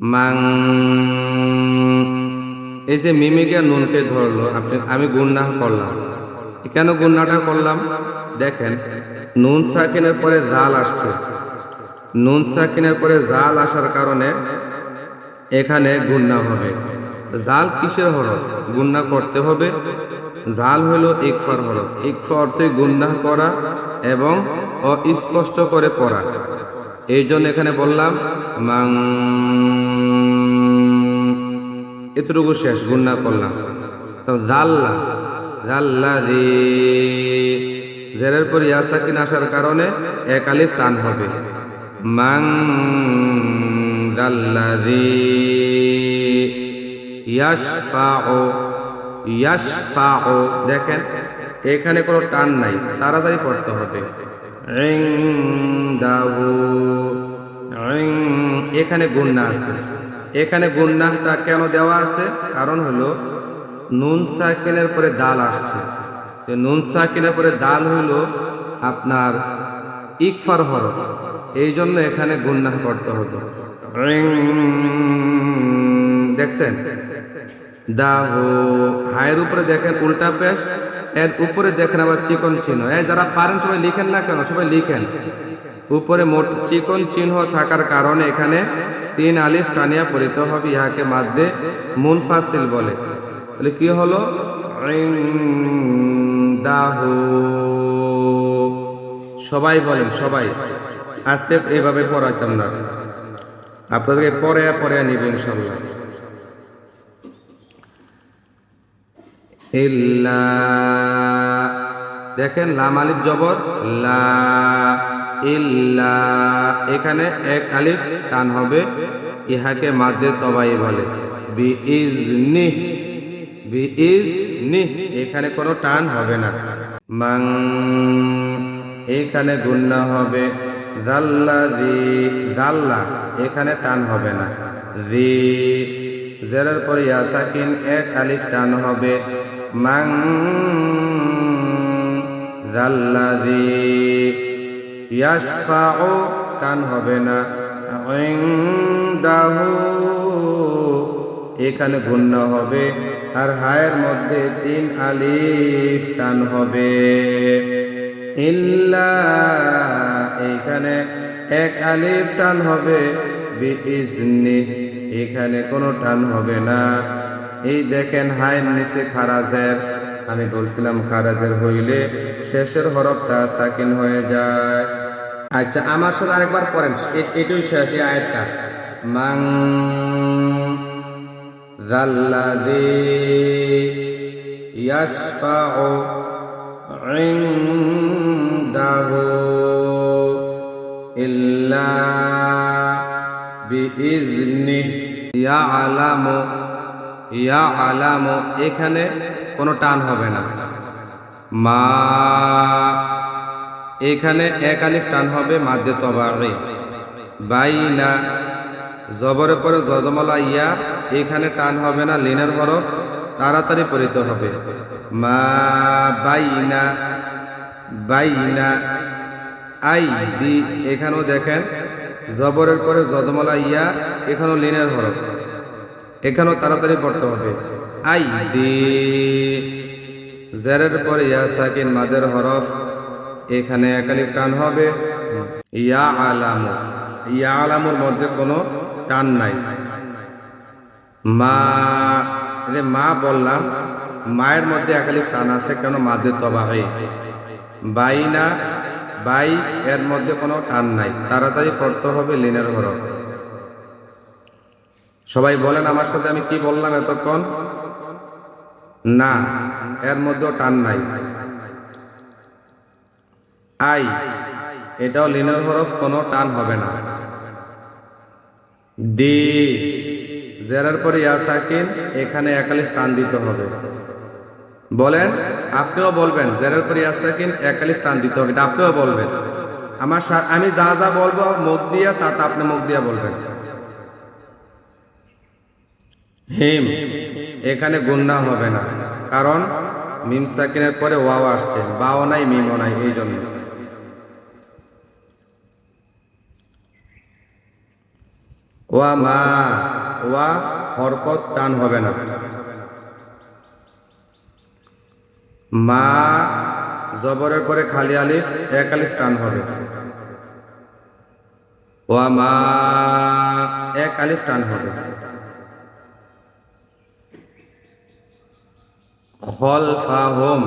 মাং। এই যে মিমিকে নুনকে ধরলো, আপনি আমি গুন্না করলাম। কেন গুন্নাটা করলাম? দেখেন, নুন সাকিনের পরে জাল আসছে। নুন সাকিনের পরে জাল আসার কারণে এখানে গুন্না হবে। জাল কিসের হরফ? গুন্না করতে হবে। জাল হলো ইকফার হরফ। ইকফা অর্থে গুন্না করা এবং অস্পষ্ট করে পড়া। এই জন্য এখানে বললাম, মাং। এতটুকু শেষ গুন্না করলাম। তো জাল্লা জাল্লা দি জেরের পর ইয়াসাকিন আসার কারণে এক আলিফ টান হবে। মাং দাল্লাদি ইয়াশফাউ ইয়াশফাউ। দেখেন, এখানে কোনো টান নাই, তাড়াতাড়ি পড়তে হবে। এখানে গুন্না আছে। এখানে গুন্নাটা কেন দেওয়া আছে? কারণ হলো নুন সাকিনের পরে দাল আসছে। নুন সাকিনের পরে দাল হলো আপনার ইকফার হরফ। এই জন্য এখানে গুন্না করতে হতো দেখছেন? দাহু হায়ের উপরে দেখেন উল্টা পেশ। এর উপরে দেখেন আবার চিকন চিহ্ন। এই যারা পারেন সবাই লিখেন না কেন? সবাই লিখেন। উপরে মোট চিকন চিহ্ন থাকার কারণে এখানে তিন আলিফ টানিয়া পড়িতে হবে, ইহাকে মাধ্যে মুনফাসিল বলে। তাহলে কি হলো? সবাই বলেন, সবাই। আজকে এইভাবে পড়াইতাম না। আপনাদেরকে পরে পরে নিবে ইনশাল্লাহ ইল্লা দেখেন লাম আলিফ জবর, লা। ইল্লা। এখানে এক আলিফ টান হবে, ইহাকে মাদ্দে তবাই বলে। বি ইজ নি বি ইজ নি এখানে কোনো টান হবে না। মাং। এখানে গুন্না হবে। জাল্লা দি জাল্লা এখানে টান হবে না। দি জেরের পরে ইয়াসাকিন এক আলিফ টান হবে। মাং জাল্লাদি ইয়াশফাউ টান হবে না। এখানে গুণ্য হবে। আর হায়ের মধ্যে তিন আলিফ টান হবে। ইল্লা এখানে এক আলিফ টান হবে। এখানে কোনো টান হবে না। এই দেখেন হায়ের নিচে খারাজের আমি বলছিলাম খারাজের হইলে শেষের হরফটা সাকিন হয়ে যায় আচ্ছা আমার সাথে আরেকবার পড়েন এ- এটাই শেষ এই আয়াতটা মাং জাল্লাদি ইয়াশফাউ عنده إلا بإذنه يعلم ইয়া আলাম এখানে কোনো টান হবে না। মা, এখানে এক আলিফ টান হবে মাদ্যে তবারে। বাইনা জবরের পরে জজমলা ইয়া, এখানে টান হবে না, লিনের বরফ তাড়াতাড়ি পরিত হবে। মা বাই না বাই না আই দি এখানেও দেখেন, জবরের পরে জজমলা ইয়া, এখানেও লিনের হরফ এখানেও তাড়াতাড়ি পড়তে হবে। আই দি। জেরের পরে ইয়া সাকিন মাদের হরফ। এখানে একালিফ টান হবে। ইয়া আলাম। ইয়া আলামুর মধ্যে কোনো টান নাই। মা যে মা বললাম, মায়ের মধ্যে একালিফ টান আছে কেন মাদের তবাহে? বাইনা, বাই এর মধ্যে কোনো টান নাই। তাড়াতাড়ি পড়তে হবে লিনের হরফ। সবাই বলেন আমার সাথে আমি কি বললাম এতক্ষণ? না, এর মধ্যেও টান নাই। আই, এটাও লিনের হরফ, কোনো টান হবে না। দি, জেরার পরে ইয়া সাকিন, এখানে একালিফ টান দিতে হবে। বলেন, আপনিও বলবেন, জেরার পরে ইয়া সাকিন একালিফ টান দিতে হবে। এটা আপনিও বলবেন। আমার আমি যা যা বলব, মুখ দিয়া, তা তা আপনি মুখ দিয়া বলবেন। হিম, এখানে গুন্না হবে না। কারণ মিম সাকিনের পরে ওয়াও আসছে, বাও নাই, মিমও নাই, এই জন্য। ওয়া মা, ওয়া হরকত টান হবে না। মা, জবরের পরে খালি আলিফ, এক আলিফ টান হবে। ওয়া মা, এক আলিফ টান হবে। খল ফা হোম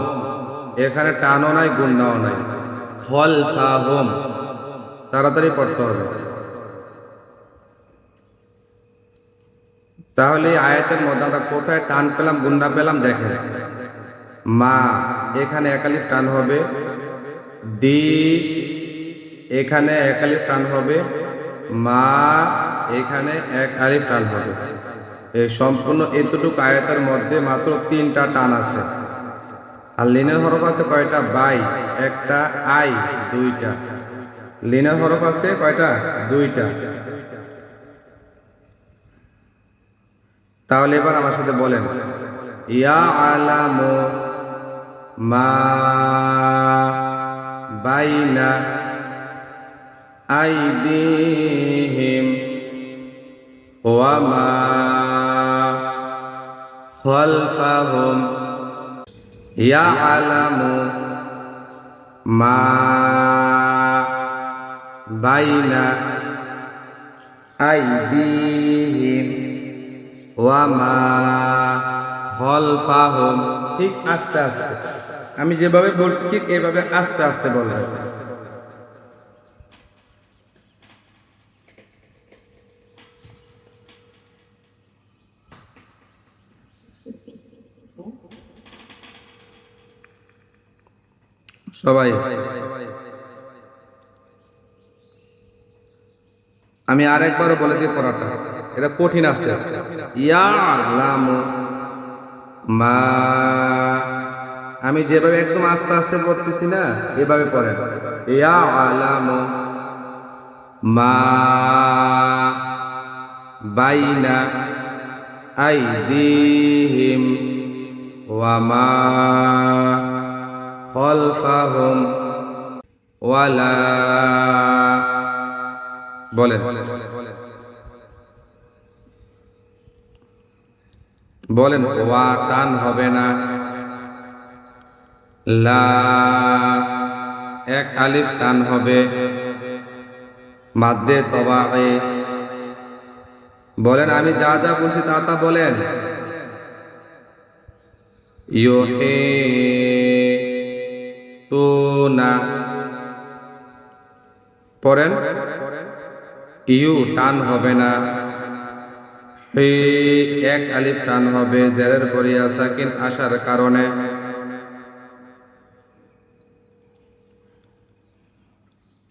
এখানে টানও নাই গুন্ডাও নাই। খল ফা হোম তাড়াতাড়ি পড়তে হবে। তাহলে আয়াতের মধ্যে আমরা কোথায় টান পেলাম গুন্ডা পেলাম দেখেন মা, এখানে একালিফ টান হবে। দি, এখানে একালিফ টান হবে। মা, এখানে এক আলিফ টান হবে। এই সম্পূর্ণ এতটুকু আয়াতের মধ্যে মাত্র তিনটা টান আছে। আর লিনের হরফ আছে কয়টা? বাই, একটা, আই, দুইটা। লিনের হরফ আছে কয়টা? দুইটা। তাহলে এবার আমার সাথে বলেন, ইয়া আলামু মা বাইনা আইদিহিম ওয়া মা ইয়া আলামু মা বাইনা আইদিহিম ওয়ামা খলফাহুম ঠিক আস্তে আস্তে। আমি যেভাবে বলছি ঠিক এভাবে আস্তে আস্তে বলবেন সবাই। আমি আরেকবারও বলে দিই পড়াটা। এটা কঠিন আছে। মা। আমি যেভাবে একদম আস্তে আস্তে পড়তেছি না, এভাবে পড়েন। ইয়া আলামু মা বাইনা আইদিহিম ওয়া মা খলফাহুম ওয়ালা বলেন। বলেন ওয়া টান হবে না। লা এক আলিফ টান হবে। মাদ্দে তবায়ে। বলেন, আমি যা যা বলছি তা তা বলেন। ইয়োহে পড়েন? ইউ টান হবে না। এক আলিফ টান হবে, জেরের পরিয়া সাকিন আসার কারণে।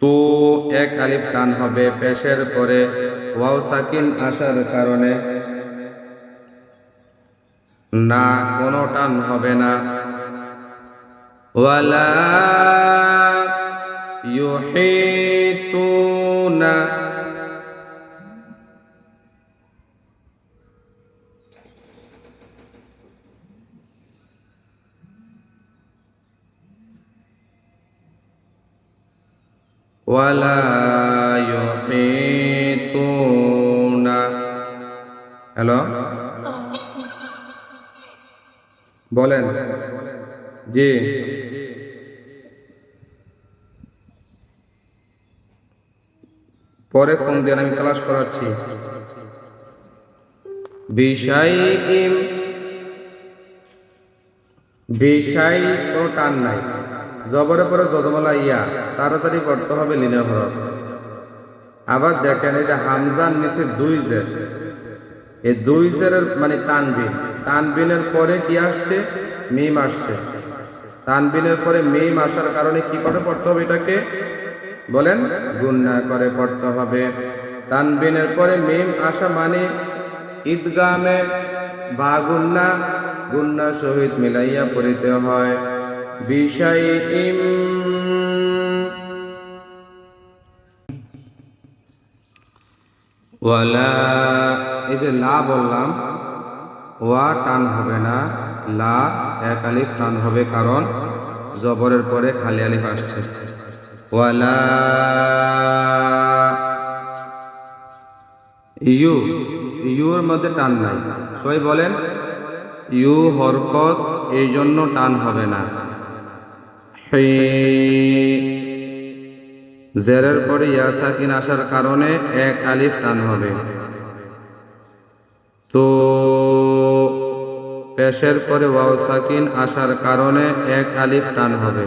তো এক আলিফ টান হবে পেশের পরে, ওয়াও সাকিন আসার কারণে। না, কোনো টান হবে না। ওয়ালা ইউহিতুনা ولا يحيطون হ্যালো বলেন জি পরে ফোন দিয়ে আমি ক্লাস করাচ্ছি। বিষয় বিষয় ও টান নাই। জবরের পরে যদমলা ইয়া, তাড়াতাড়ি করতে হবে লিনের হরফ আবার দেখেন এই যে হামজার নিচে দুই জের। এই দুই জেরের মানে তানবিন। তানবিনের পরে কি আসছে? মিম আসছে। তানবিনের পরে মিম আসার কারণে কি করে পড়তে হবে এটাকে? বলেন গুন্না করে পড়তে হবে। তানবিনের পরে মিম আসা মানে ঈদগামে বা গুন্না গুন্না সহিত মিলাইয়া পড়িতে হয়। বিষয় ইম ওয়ালা, এই যে লা বললাম, ওয়া টান হবে না, লা এক আলিফ টান হবে কারণ জবরের পরে খালি আলিফ আসছে। ওয়ালা ইউ, ইউর মধ্যে টান নাই। সবাই বলেন, ইউ হরকত এই জন্য টান হবে না। জেরের পরে ইয়াসাকিন আসার কারণে এক আলিফ টান হবে। তো, পেশের পরে ওয়াও সাকিন আসার কারণে এক আলিফ টান হবে।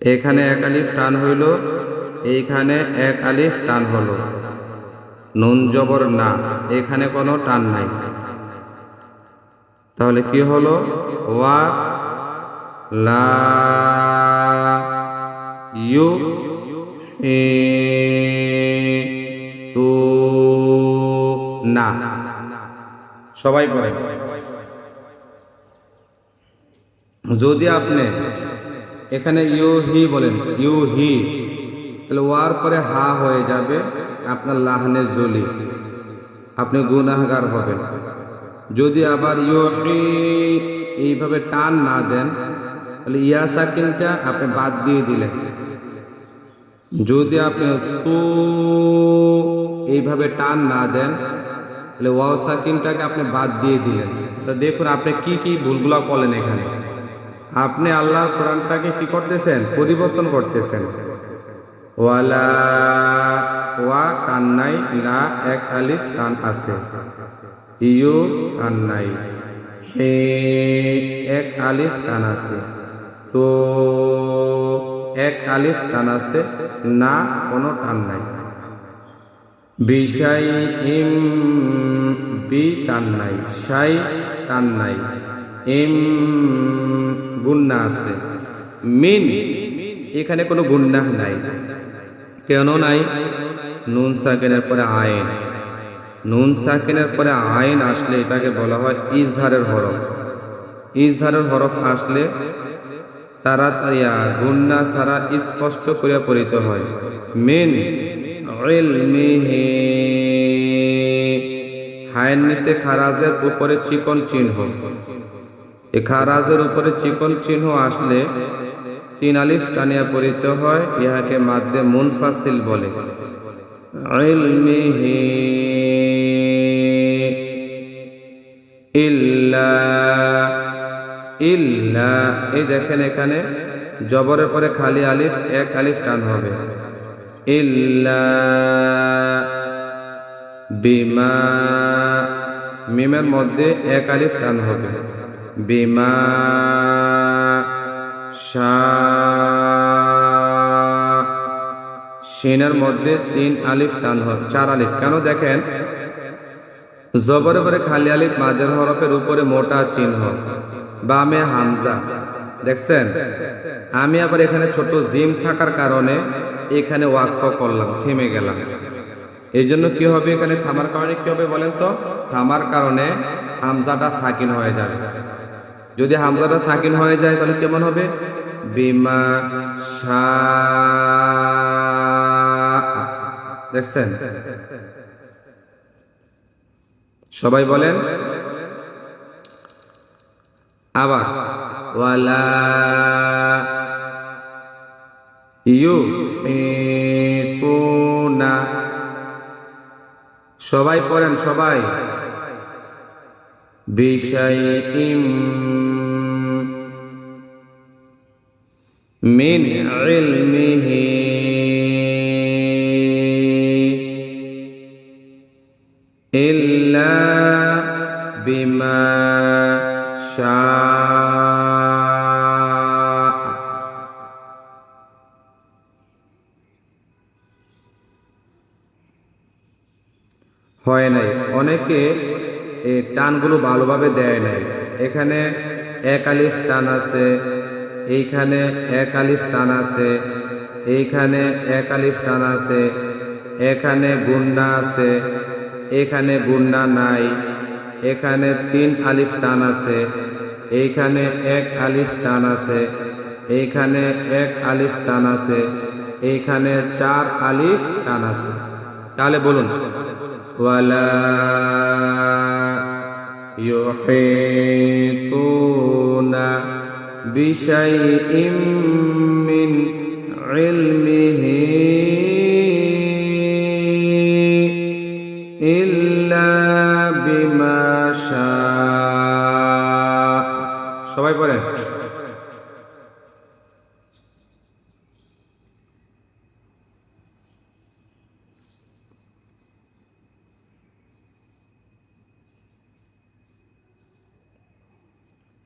এখানে এক আলিফ টান হইল, এইখানে এক আলিফ টান হলো। নুন জবর না, এখানে কোনো টান নাই। তাহলে কি হলো? ওয়া, লা, ইউ না। সবাই পড়ে। যদি আপনি এখানে ইউ হি বলেন ইউ হি তাহলে ওয়ার পরে হা হয়ে যাবে আপনার লাহনে জলি আপনি গুনাহগার হবেন। যদি আবার ইউ হি এইভাবে টান না দেন, তাহলে ইয়া সাকিনটা আপনি বাদ দিয়ে দিলেন। যদি আপনি তু এইভাবে টান না দেন, তাহলে ওয়াও সাকিনটাকে আপনি বাদ দিয়ে দিলেন। তো দেখুন, আপনি কি কি ভুলগুলো করলেন এখানে। আপনি আল্লাহর কোরআনটাকে কি করতেছেন? পরিবর্তন করতেছেন। ওয়ালা ওয়া টান নাই লা এক আলিফ টান আছে। ইউ টান নাই হে এক আলিফ টান আছে। তো এক আলিফ টান আছে, না কোনো টান নাই। বিষাই ইম বি টান নাই, সাই টান নাই। ইম গুন্না আছে। মিন, এখানে কোনো গুন্না নাই। কেন নাই? নুন সাকিনের পরে আইন। নুন সাকিনের পরে আইন আসলে এটাকে বলা হয় ইজহারের হরফ। ইজহারের হরফ আসলে তাড়াতাড়ি গুন্না ছাড়া স্পষ্ট করে পড়িত হয়। মিন হায়ের নিচে খারাজের উপরে চিকন চিহ্ন। এই খারাজের উপরে চিকন চিহ্ন আসলে তিন আলিফ টানিয়া পড়িত হয়, ইহাকে মাধ্যে মুনফাসিল বলে। ইল্লা ইল্লা, এই দেখেন এখানে জবরের পরে খালি আলিফ, এক আলিফ টান হবে। ইল্লা বিমা, মিমের মধ্যে এক আলিফ টান হবে। বিমা সিনের মধ্যে তিন আলিফ টান হবে চার আলিফ। কেন দেখেন? জবরের পরে খালি আলিফ, মাঝের হরফের উপরে মোটা চিহ্ন। বামে হামজা। দেখছেন? আমি আবার এখানে ছোট জিম থাকার কারণে এখানে ওয়াকফ করলাম, থেমে গেলাম। এই জন্য কি হবে এখানে থামার কারণে কি হবে বলেন তো? থামার কারণে হামজাটা সাকিন হয়ে যাবে। যদি হামজাটা সাকিন হয়ে যায়, তাহলে কেমন হবে? বিমা দেখছেন? সবাই বলেন? আবার। ওয়ালা ইউ সবাই পড়েন, সবাই। ইম মিন ইলমিহি ইল্লা বিমা শাআ হয় নাই? অনেকে এই টানগুলো ভালোভাবে দেয় নাই। এখানে এক আলিফ টান আছে, এইখানে এক আলিফ টান আছে, এইখানে এক আলিফ টান আছে, এখানে গুন্না আছে, এখানে গুন্না নাই, এখানে তিন আলিফ টান আছে, এইখানে এক আলিফ টান আছে, এইখানে এক আলিফ টান আছে, এইখানে চার আলিফ টান আছে। তাহলে বলুন। ওয়ালা ইউহিতুনা বিশাইইম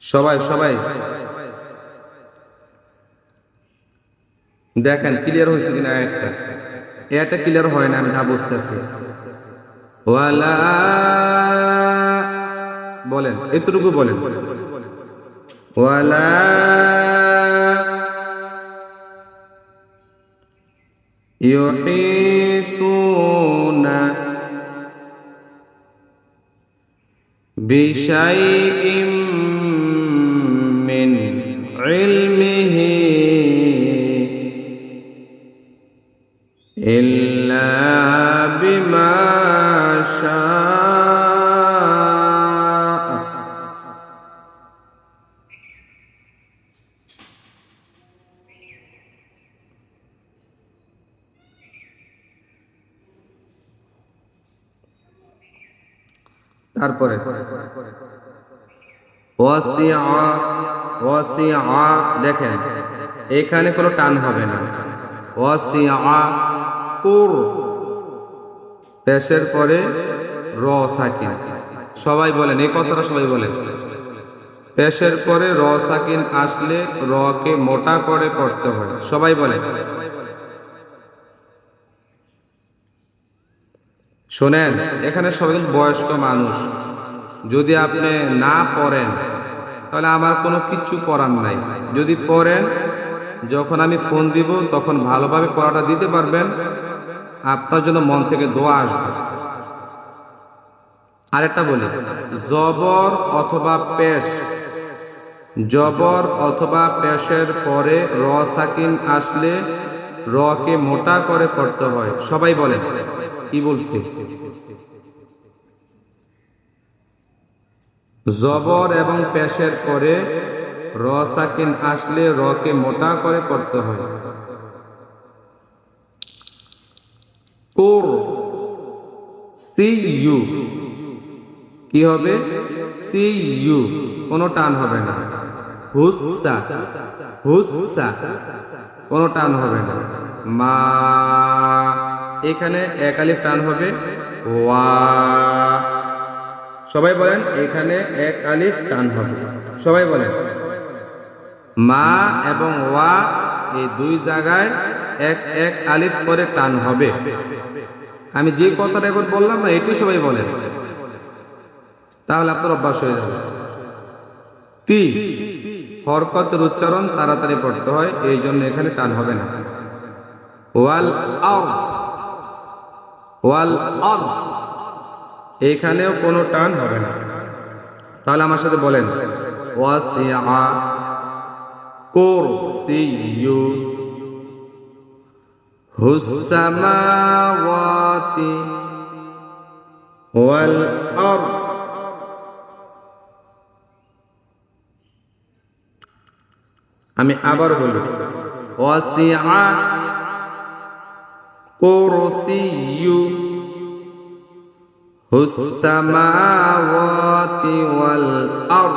সবাই সবাই দেখেন ক্লিয়ার হয়েছে কিনা একটা এটা ক্লিয়ার হয় না আমি যা বুঝতেছি ওয়ালা বলেন এতটুকু বলেন ওয়ালা يحيطون بشيء তারপরে। দেখেন, এখানে কোনো টান হবে না। পেশের পরে র সাকিন। সবাই বলেন, এই কথাটা সবাই বলেন। পেশের পরে র সাকিন আসলে র কে মোটা করে পড়তে হয়। সবাই বলেন। শোনেন, এখানে সবাই বয়স্ক মানুষ। যদি আপনি না পড়েন, তাহলে আমার কোনো কিছু করার নাই। যদি পড়েন, যখন আমি ফোন দিব, তখন ভালোভাবে পড়াটা দিতে পারবেন। আপনার জন্য মন থেকে দোয়া আসবে। আরেকটা বলি, জবর অথবা পেশ। জবর অথবা পেশের পরে র সাকিন আসলে রকে মোটা করে পড়তে হয়। সবাই বলেন কি বলছি? জবর এবং পেশের পরে র সাকিন আসলে রকে মোটা করে পড়তে হয়। কোর সি ইউ কি হবে? সি ইউ কোনো টান হবে না। হুসা হুসা কোনো টান হবে না। মা এখানে এক আলিফ টান হবে। ওয়া। সবাই বলেন, এখানে এক আলিফ টান হবে। সবাই বলেন। মা এবং ওয়া এই দুই জায়গায় এক এক আলিফ করে টান হবে। আমি যে কথাটা এখন বললাম না, এটি সবাই বলেন। তাহলে আপনার অভ্যাস হয়ে যাবে। তি। হরকতের উচ্চারণ তাড়াতাড়ি পড়তে হয়, এই জন্য এখানে টান হবে না। ওয়াল আউট ওয়াল আউট এখানেও কোনো টান হবে না। তাহলে আমার সাথে বলেন। ওয়াল আমি আবার বলি। ওয়াসিআ কুরসিয়ু হুসামাওয়াতি ওয়াল আরদ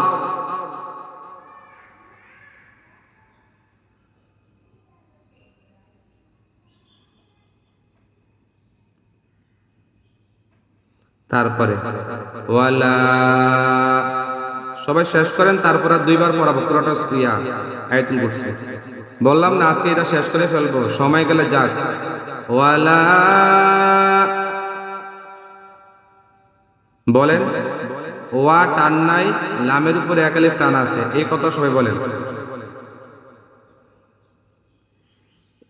তারপরে, ওয়ালা, সবাই শেষ করেন, তারপর দুইবার পড়াবো, পুরোটা ইয়া, আয়াতুল কুরসি। বললাম না, আজকে এটা শেষ করে ফেলব, সময় গেলে যাক। ওয়ালা বলেন, ওয়া টান নাই, লামের উপরে একালিফ টান আছে। এই কথা সবাই বলেন।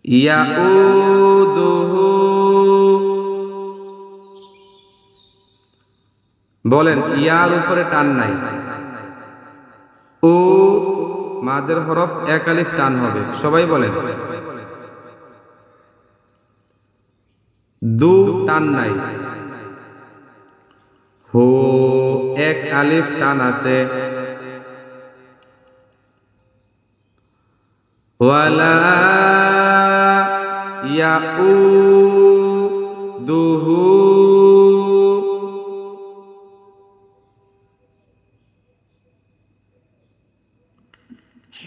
ইয়াউদুহু বলেন, ইয়ার উপরে টান নাই। ও মাদের হরফ এক টান হবে। সবাই বলেন। দু টান নাই। হো এক আলিফ টান আছে। ওয়ালা ইয়াউ দুহু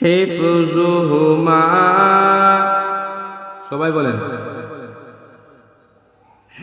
হেফজুহুমা সবাই বলেন।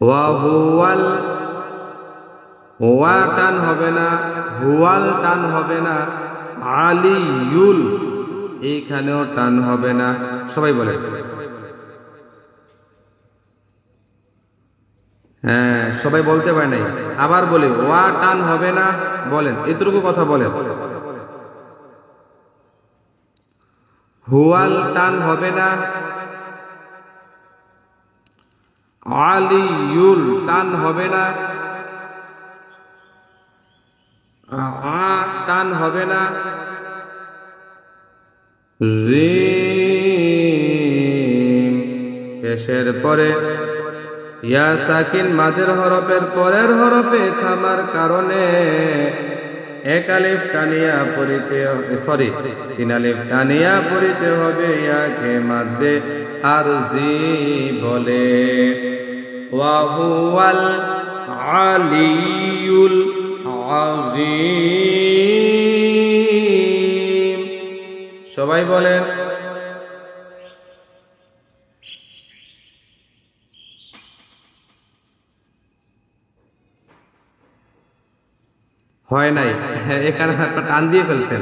ওয়াহুয়াল ওয়া টান হবে না, হুয়াল টান হবে না, আলিউল, এইখানেও টান হবে না। সবাই বলে হ্যাঁ সবাই বলতে পারে নাই। আবার বলি, ওয়া টান হবে না, বলেন, এতটুকু কথা বলেন। হুয়াল টান হবে না আলিউল টান হবে না। আ টান হবে না। পেশের পরে ইয়া সাকিন, মাঝের হরফের পরের হরফে থামার কারণে এক আলিফ টানিয়া পড়িতে সরি, তিন আলিফ টানিয়া পড়িতে হবে, ইয়াকে মাদ্দে আর জি বলে। ওয়াহুয়াল আলিউল আজিম সবাই বলেন, হয় নাই? এখানে আপনার টান দিয়ে ফেলছেন।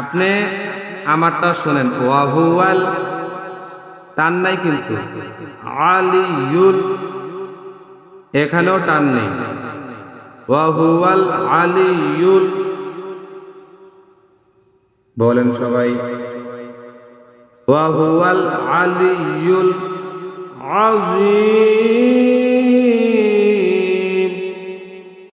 আপনি আমারটা শোনেন। ওয়াহুয়াল টান নাই কিন্তু। আলিউল এখানেও টান নেই। ওয়াহুয়াল আলিউল বলেন সবাই। ওয়াহুয়াল আলিউল আজিম।